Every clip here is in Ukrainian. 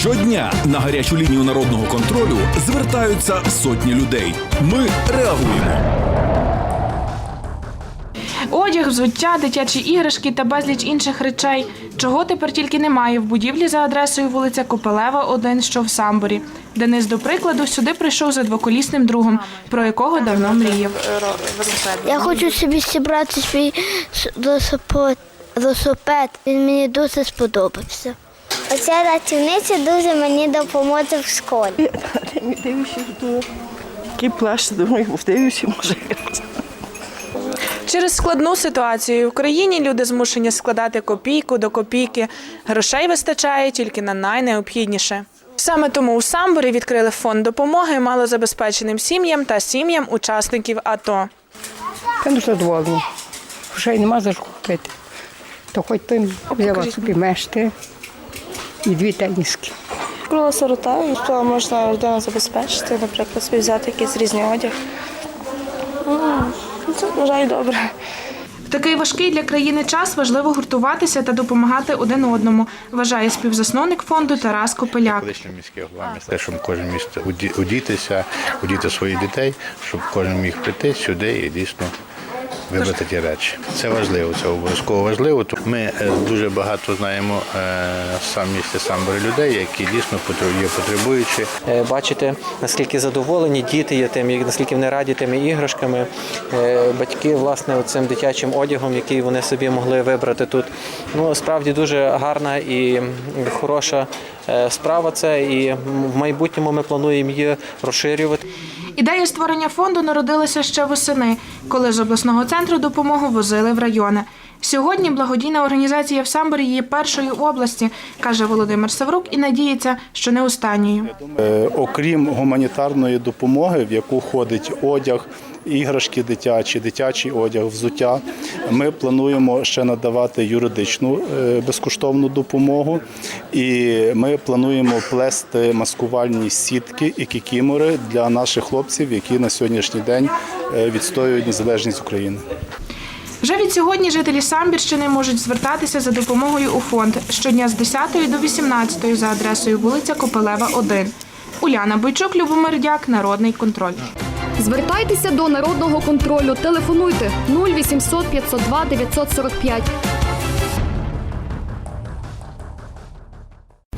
Щодня на гарячу лінію народного контролю звертаються сотні людей. Ми реагуємо. Одяг, взуття, дитячі іграшки та безліч інших речей. Чого тепер тільки немає в будівлі за адресою вулиця Копелева, 1, що в Самборі. Денис, до прикладу, сюди прийшов за двоколісним другом, про якого давно мріяв. Я хочу собі зібрати свій велосипед. Він мені дуже сподобався. Оця рятівниця дуже мені допоможе в школі. Дивлюся, думаю, який плащ, думаю, дивлюся, може. Через складну ситуацію в країні люди змушені складати копійку до копійки. Грошей вистачає тільки на найнеобхідніше. Саме тому у Самборі відкрили фонд допомоги малозабезпеченим сім'ям та сім'ям учасників АТО. Я дуже задоволена. Грошей нема за що купити. То хоч тим взяла собі мешти і дві теніски. Була сирота, і що можна людину забезпечити, наприклад, собі взяти якийсь різний одяг. Ну, Це вважаю добре. В такий важкий для країни час важливо гуртуватися та допомагати один одному, вважає співзасновник фонду Тарас Копеляк. Колишній міський голова міста, щоб кожен міст уді- удітися, удіти своїх дітей, щоб кожен міг прийти сюди і дійсно вибрати ті речі. Це важливо, це обов'язково важливо. Ми е, дуже багато знаємо е, сам місті Самбори людей, які дійсно є потребуючі. Е, бачити, наскільки задоволені діти є тим, наскільки вони раді тими іграшками. Батьки, власне, цим дитячим одягом, який вони собі могли вибрати тут. Ну, справді дуже гарна і хороша справа це. І в майбутньому ми плануємо її розширювати. Ідея створення фонду народилася ще восени, коли з обласного центру допомогу возили в райони. Сьогодні благодійна організація в Самборі є першою в області, каже Володимир Саврук, і надіється, що не останньою. Е, Окрім гуманітарної допомоги, в яку входить одяг, іграшки дитячі, дитячий одяг, взуття, ми плануємо ще надавати юридичну е, безкоштовну допомогу. І ми плануємо плести маскувальні сітки і кікімори для наших хлопців, які на сьогоднішній день е, відстоюють незалежність України. Вже від сьогодні жителі Самбірщини можуть звертатися за допомогою у фонд щодня з 10 до 18 за адресою вулиця Копелева, 1. Уляна Бойчук, Любомир Дяк, Народний контроль. Звертайтеся до народного контролю. Телефонуйте 0800 502 945.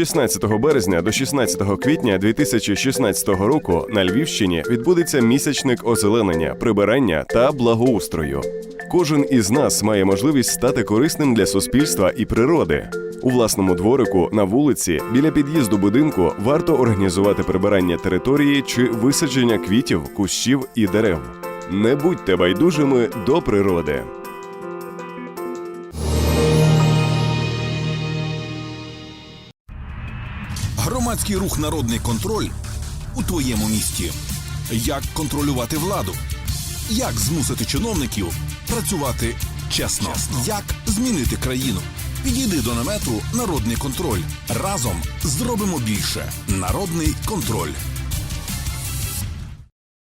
16 березня до 16 квітня 2016 року на Львівщині відбудеться місячник озеленення, прибирання та благоустрою. Кожен із нас має можливість стати корисним для суспільства і природи. У власному дворику на вулиці біля під'їзду будинку варто організувати прибирання території чи висадження квітів, кущів і дерев. Не будьте байдужими до природи. Громадський рух Народний контроль у твоєму місті. Як контролювати владу? Як змусити чиновників працювати чесно? Як змінити країну? Підійди до намету Народний контроль. Разом зробимо більше. Народний контроль.